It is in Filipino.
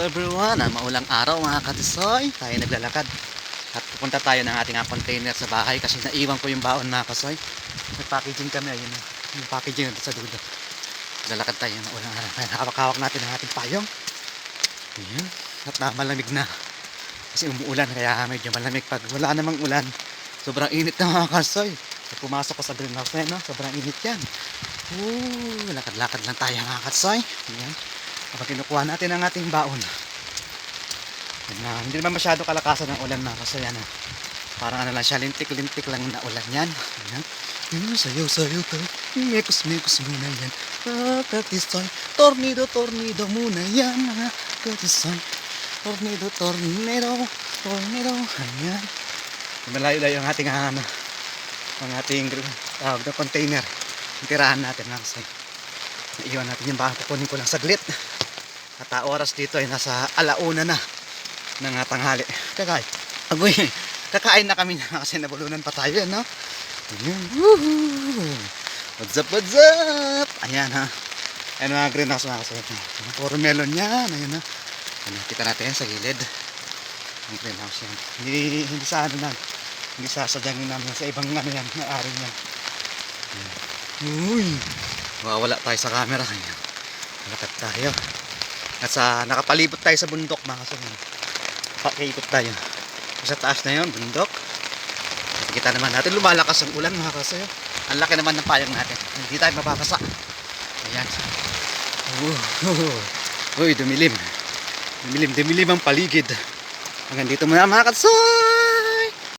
everyone, ah, maulang araw mga katisoy. Tayo naglalakad. At pupunta tayo ng ating ah, container sa bahay kasi naiwan ko yung baon mga kasoy. Nag-packaging kami, ayun na. Yung packaging sa dulo. Lalakad tayo ng ulang araw. Kaya nakawak natin ang ating payong. Ayan. At na malamig na. Kasi umuulan kaya medyo malamig. Pag wala namang ulan, sobrang init na mga kasoy. Pag pumasok ko sa greenhouse na no? sobrang init yan. Ooh, lakad-lakad lang tayo mga kasoy. Ayan. Kapag kinukuha natin ang ating baon. Na, hindi naman masyado kalakasan ng ulan mga kasoy. Ano? Parang ano lang siya, lintik-lintik lang na ulan yan. Ayan. Yung sayaw-sayaw tayo. Mekos-mekos muna yan. Ah, katisoy. Tornado, tornado muna yan. Ah, katisoy. Tornado, tornado. Tornado. Ayan. Malayo-layo ang ating ano, ang ating tawag na container. Ang tirahan natin mga kasoy. Iwan natin yung baka kukunin ko lang saglit. At oras dito ay nasa alauna na ng tanghali. Kakain. Agoy, kakain na kami na kasi nabulunan pa tayo, no? Ayan. Woohoo! What's up, what's up? Ayan ha. Ayan mga greenhouse mga kasalat. Puro melon yan. Ayan ha. Ayan, kita natin sa gilid. Ang greenhouse yan. Hindi, hindi sa ano na. Hindi sa sadyang namin. Sa ibang ano yan. May-ari yan. Ayan. Uy! Mawawala tayo sa camera. Ayan. Lakad tayo. At sa, nakapalibot tayo sa bundok mga kasalat. Pakiikot tayo. Sa taas na yun, bundok. Kita naman natin, lumalakas ang ulan mga kasayo. Ang laki naman ng payang natin. Hindi tayo mababasa. Ayan. Uy, dumilim. Dumilim, dumilim ang paligid. Hanggang dito muna mga kasayo.